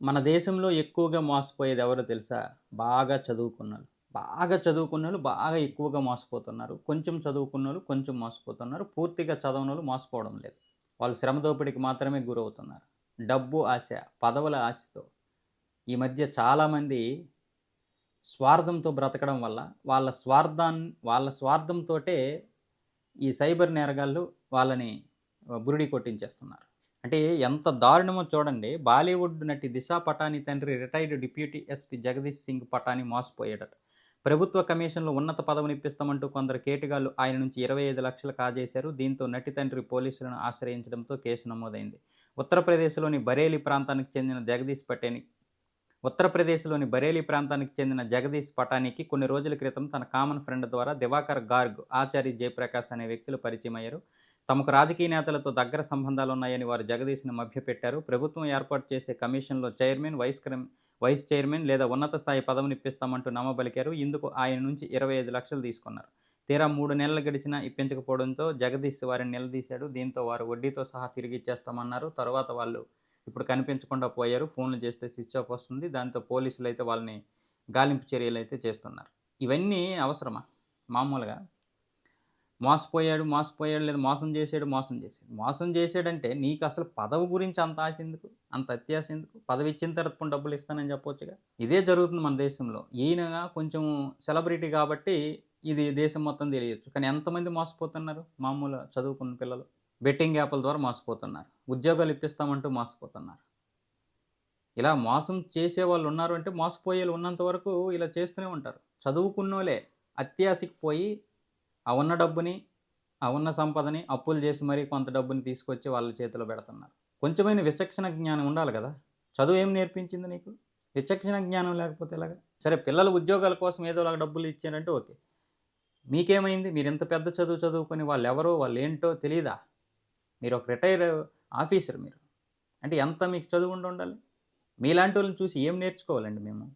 మన దేశంలో ఎక్కువగా మోసపోయేది ఎవరో తెలుసా? బాగా చదువుకున్నారు బాగా చదువుకున్నోళ్ళు బాగా ఎక్కువగా మోసపోతున్నారు. కొంచెం చదువుకున్నోళ్ళు కొంచెం మోసపోతున్నారు. పూర్తిగా చదవనోళ్ళు మోసపోవడం లేదు. వాళ్ళు శ్రమ దోపిడీకి మాత్రమే గురవుతున్నారు. డబ్బు ఆశ, పదవుల ఆశతో ఈ మధ్య చాలామంది స్వార్థంతో బ్రతకడం వల్ల వాళ్ళ స్వార్థాన్ని వాళ్ళ స్వార్థంతోటే ఈ సైబర్ నేరగాళ్ళు వాళ్ళని బురిడి కొట్టించేస్తున్నారు. అంటే ఎంత దారుణమో చూడండి. బాలీవుడ్ నటి దిశా పటాని తండ్రి retired deputy SP Jagdish Singh Patani మోసపోయాడట. ప్రభుత్వ కమిషన్‌లో ఉన్నత పదవినిప్పిస్తామంటూ కొందరు కేటుగాళ్ళు ఆయన నుంచి 25 లక్షలు కాజేశారు. దీంతో నటి తండ్రి పోలీసులను ఆశ్రయించడంతో కేసు నమోదైంది. ఉత్తరప్రదేశ్‌లోని బరేలీ ప్రాంతానికి చెందిన జగదీష్ పటేని ఉత్తరప్రదేశ్‌లోని బరేలీ ప్రాంతానికి చెందిన జగదీష్ పటానికి కొన్ని రోజుల క్రితం తన కామన్ ఫ్రెండ్ ద్వారా దివాకర్ గార్గ్, ఆచారి జయప్రకాష్ అనే వ్యక్తులు పరిచయం అయ్యారు తమకు రాజకీయ నేతలతో దగ్గర సంబంధాలు ఉన్నాయని వారు జగదీష్‌ని మభ్యపెట్టారు. ప్రభుత్వం ఏర్పాటు చేసే కమిషన్‌లో చైర్మన్, వైస్ వైస్ చైర్మన్ లేదా ఉన్నత స్థాయి పదవినిప్పిస్తామంటూ నమ్మబలికారు. ఇందుకు ఆయన నుంచి 25 లక్షలు తీసుకున్నారు. తీరా మూడు నెలలు గడిచినా ఇప్పించకపోవడంతో జగదీష్ వారిని నిలదీశాడు. దీంతో వారు వడ్డీతో సహా తిరిగి ఇచ్చేస్తామన్నారు తర్వాత వాళ్ళు ఇప్పుడు కనిపించకుండా పోయారు. ఫోన్లు చేస్తే స్విచ్ ఆఫ్ వస్తుంది. దాంతో అయితే వాళ్ళని గాలింపు చర్యలు అయితే చేస్తున్నారు. ఇవన్నీ అవసరమా? మామూలుగా మోసపోయాడు, మోసపోయాడు లేదా మోసం చేశాడు, మోసం చేశాడు. మోసం చేశాడంటే నీకు అసలు పదవి గురించి అంత ఆశ ఎందుకు? అంత అత్యాశ ఎందుకు? పదవి ఇచ్చిన తర్వాత డబ్బులు ఇస్తానని చెప్పొచ్చుగా. ఇదే జరుగుతుంది మన దేశంలో. ఈయన కొంచెం సెలబ్రిటీ కాబట్టి ఇది దేశం మొత్తం తెలియచ్చు కానీ ఎంతమంది మోసపోతున్నారు? మామూలు చదువుకున్న పిల్లలు. బెట్టింగ్ యాప్‌ల ద్వారా మోసపోతున్నారు. ఉద్యోగాలు ఇప్పిస్తామంటూ మోసపోతున్నారు. ఇలా మోసం చేసే వాళ్ళు ఉన్నారు అంటే మోసపోయేళ్ళు ఉన్నంత వరకు ఇలా చేస్తూనే ఉంటారు. చదువుకున్నోలే అత్యాశకి పోయి ఆ ఉన్న డబ్బుని, ఆ ఉన్న సంపదని అప్పులు చేసి మరీ కొంత డబ్బుని తీసుకొచ్చి వాళ్ళ చేతిలో పెడుతున్నారు. కొంచెమైన విచక్షణ జ్ఞానం ఉండాలి కదా! చదువు ఏం నేర్పించింది నీకు? విచక్షణ జ్ఞానం లేకపోతే ఎలాగా? సరే పిల్లలు ఉద్యోగాల కోసం ఏదో ఒక డబ్బులు ఇచ్చారంటే ఓకే. మీకేమైంది? మీరు ఇంత పెద్ద చదువు చదువుకొని వాళ్ళెవరో వాళ్ళేంటో తెలియదా మీరు ఒక రిటైర్ ఆఫీసర్ మీరు. అంటే ఎంత మీకు చదువు ఉండి ఉండాలి మీలాంటి వాళ్ళని చూసి ఏం నేర్చుకోవాలండి మేము?